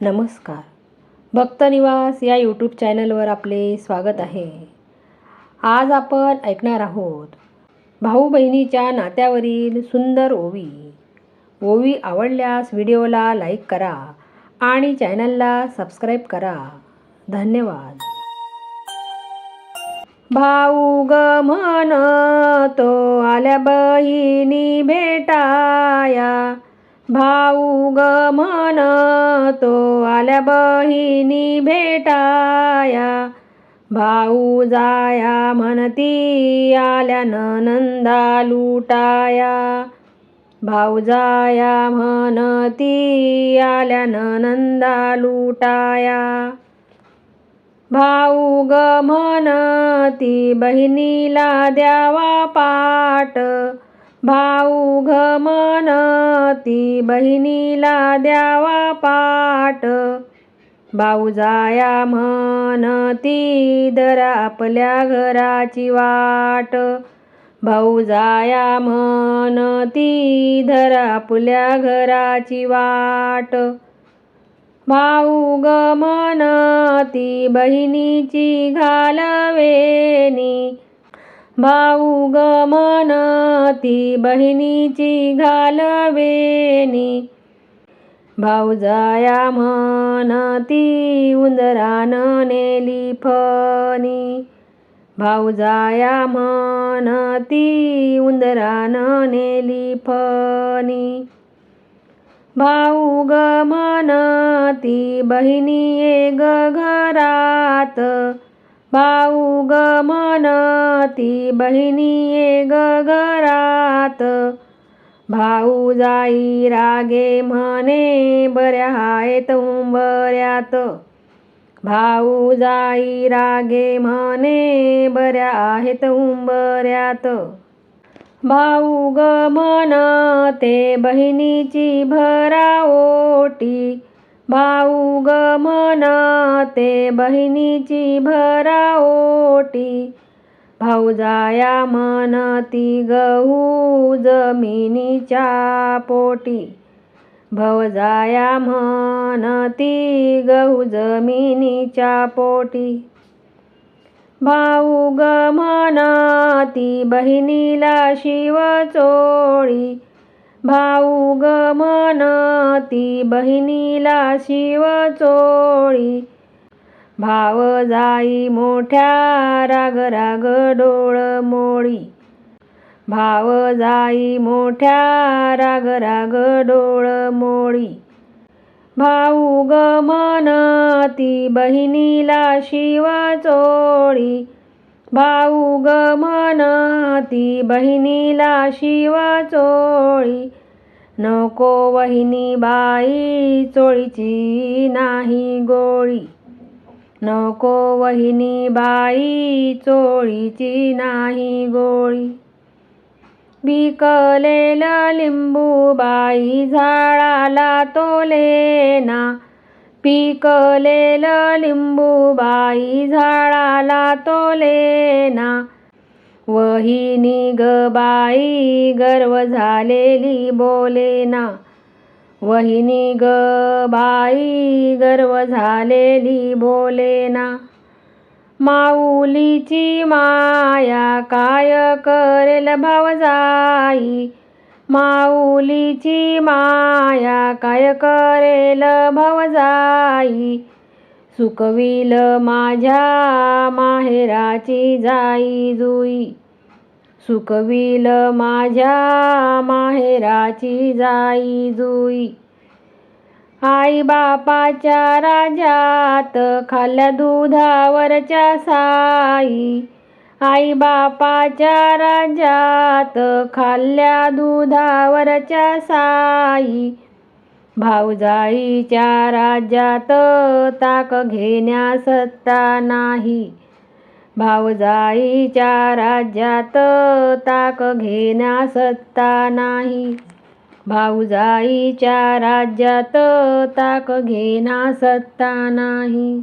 नमस्कार. भक्तनिवास या यूट्यूब चॅनलवर आपले स्वागत आहे. आज आपण ऐकणार आहोत भाऊ बहिणीच्या नात्यावरील सुंदर ओवी. ओवी आवडल्यास व्हिडिओला लाईक करा आणि चॅनलला सबस्क्राईब करा. धन्यवाद. भाऊ ग म्हणतो आल्या बहिणी भेटाया. भाऊ ग म्हणतो आल्या बहिणी भेटाया. भाऊ जाया म्हणती आल्या नंदा लुटाया. भाऊ जाया म्हणती आल्या नंदा लुटाया. भाऊ ग म्हणती बहिणीला द्यावा पाट भाऊ घमनती बहिणीला द्यावा पाट भाऊ जाया म्हणती दर आपल्या घराची वाट. भाऊ जाया म्हणती धर आपल्या घराची वाट. भाऊ गमनती बहिणीची घालवेनी भाऊ गमनाती बहिणीची घालवेनी. भाऊ जाया म्हणती उंदरान नेली फणी. भाऊ जाया म्हणती उंदरान नेली फणी. भाऊ गमनाती बहिणी ये घरात. भाऊ ग म्हणती बहिणी ये ग घरात. भाऊ जाई रागे म्हणे बऱ्या आहेत उंबऱ्यात. भाऊ जाई रागे म्हणे बऱ्या आहेत उंबऱ्यात. भाऊ ग म्हणते बहिणीची भराओटी भाऊ ग म्हणते बहिणीची भराओटी भाऊ जाया म्हणती गहू जमिनीच्या पोटी भव जाया म्हणती गहू जमिनीच्या पोटी. भाऊ ग ती बहिणीला शिव चोळी भाऊ ग म्हणती बहिणीला शिव चोळी. भाव जाई मोठ्या राग राग डोळ मोळी. भाव जाई मोठ्या राग राग डोळ मोळी. भाऊ ग म्हणती बहिणीला शिव चोळी. भाऊ ग म्हणती बहिणीला शिव चोळी. नको वहिनी बाई चोळीची नाही गोळी. नको वहिनी बाई चोळीची नाही गोळी. बिकलेल लिंबूबाई झाडाला तोलेना. पिकलेलं लिंबूबाई झाडाला तोलेना. वहिनी निग बाई गर्व झालेली बोलेना. वहिनी ग बाई गर्व झालेली बोलेना. माऊलीची माया काय करेल भावजाई? माऊलीची माया काय करेल भवजाई सुकविल माझ्या माहेराची जाई जुई. सुकविल माझ्या माहेराची जाई जुई. आई बापाच्या राजात खाल्ल्या दुधावरच्या साई. आई बापाच्या राज्यात खाल्ल्या दुधावरच्या साई. भाऊजाईच्या राज्यात ताक घेण्या सत्ता नाही. भाऊजाईच्या राज्यात ताक घेण्या सत्ता नाही. भाऊजाईच्या राज्यात ताक घेण्या सत्ता नाही.